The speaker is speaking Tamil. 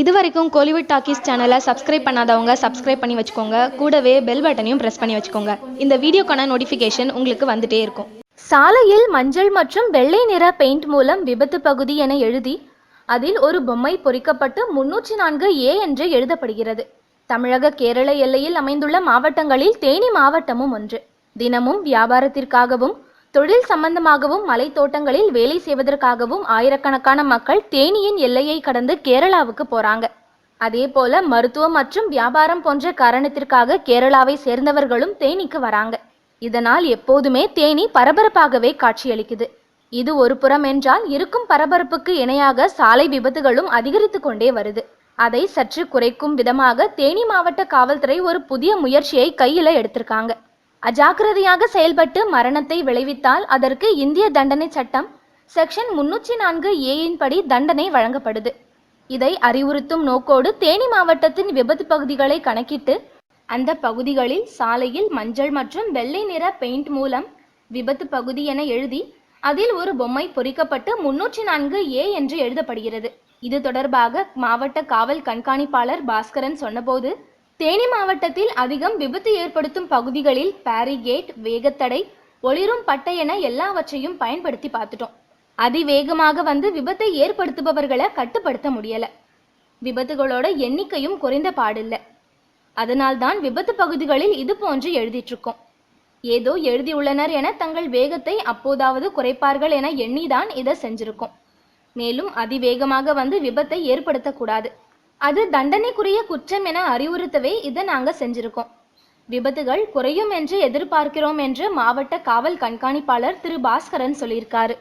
இது வரைக்கும் கோலிவுட் டாக்கீஸ் சேனலை சப்ஸ்கிரைப் பண்ணாதவங்க சப்ஸ்கிரைப் பண்ணி வச்சுக்கோங்க. கூடவே பெல் பட்டனையும் ப்ரெஸ் பண்ணி வச்சுக்கோங்க. இந்த வீடியோக்கான நோட்டிஃபிகேஷன் உங்களுக்கு வந்துட்டே இருக்கும். சாலையில் மஞ்சள் மற்றும் வெள்ளை நிற பெயிண்ட் மூலம் விபத்து பகுதி என எழுதி அதில் ஒரு பொம்மை பொறிக்கப்பட்டு முன்னூற்றி நான்கு ஏ என்று எழுதப்படுகிறது. தமிழக கேரள எல்லையில் அமைந்துள்ள மாவட்டங்களில் தேனி மாவட்டமும் ஒன்று. தினமும் வியாபாரத்திற்காகவும் தொழில் சம்பந்தமாகவும் மலைத்தோட்டங்களில் வேலை செய்வதற்காகவும் ஆயிரக்கணக்கான மக்கள் தேனியின் எல்லையை கடந்து கேரளாவுக்கு போறாங்க. அதே போல மருத்துவம் மற்றும் வியாபாரம் போன்ற காரணத்திற்காக கேரளாவை சேர்ந்தவர்களும் தேனிக்கு வராங்க. இதனால் எப்போதுமே தேனி பரபரப்பாகவே காட்சியளிக்குது. இது ஒரு புறம் என்றால் இருக்கும் பரபரப்புக்கு இணையாக சாலை விபத்துகளும் அதிகரித்து கொண்டே வருது. அதை சற்று குறைக்கும் விதமாக தேனி மாவட்ட காவல்துறை ஒரு புதிய முயற்சியை கையில எடுத்திருக்காங்க. அஜாக்கிரதையாக செயல்பட்டு மரணத்தை விளைவித்தால் அதற்கு இந்திய தண்டனை சட்டம் செக்ஷன் முன்னூற்றி நான்கு ஏயின் படி தண்டனை வழங்கப்படுது. இதை அறிவுறுத்தும் நோக்கோடு தேனி மாவட்டத்தின் விபத்து பகுதிகளை கணக்கிட்டு அந்த பகுதிகளில் சாலையில் மஞ்சள் மற்றும் வெள்ளை நிற பெயிண்ட் மூலம் விபத்து பகுதி என எழுதி அதில் ஒரு பொம்மை பொறிக்கப்பட்டு முன்னூற்றி நான்கு ஏ என்று எழுதப்படுகிறது. இது தொடர்பாக மாவட்ட காவல் கண்காணிப்பாளர் பாஸ்கரன் சொன்னபோது தேனி மாவட்டத்தில் அதிகம் விபத்து ஏற்படுத்தும் பகுதிகளில் பேரிகேட் வேகத்தடை ஒளிரும் பட்டை என எல்லாவற்றையும் பயன்படுத்தி பார்த்துட்டோம். அதிவேகமாக வந்து விபத்தை ஏற்படுத்துபவர்களை கட்டுப்படுத்த முடியல. விபத்துகளோட எண்ணிக்கையும் குறைந்த பாடில்லை. அதனால்தான் விபத்து பகுதிகளில் இது போன்று எழுதிட்டிருக்கோம். ஏதோ எழுதியுள்ளனர் என தங்கள் வேகத்தை அப்போதாவது குறைப்பார்கள் என எண்ணிதான் இதை செஞ்சிருக்கோம். மேலும் அதிவேகமாக வந்து விபத்தை ஏற்படுத்தக்கூடாது. அது தண்டனைக்குரிய குற்றம் என அறிவுறுத்தவே இதை நாங்கள் செஞ்சிருக்கோம். விபத்துகள் குறையும் என்று எதிர்பார்க்கிறோம் என்று மாவட்ட காவல் கண்காணிப்பாளர் திரு பாஸ்கரன் சொல்லியிருக்காரு.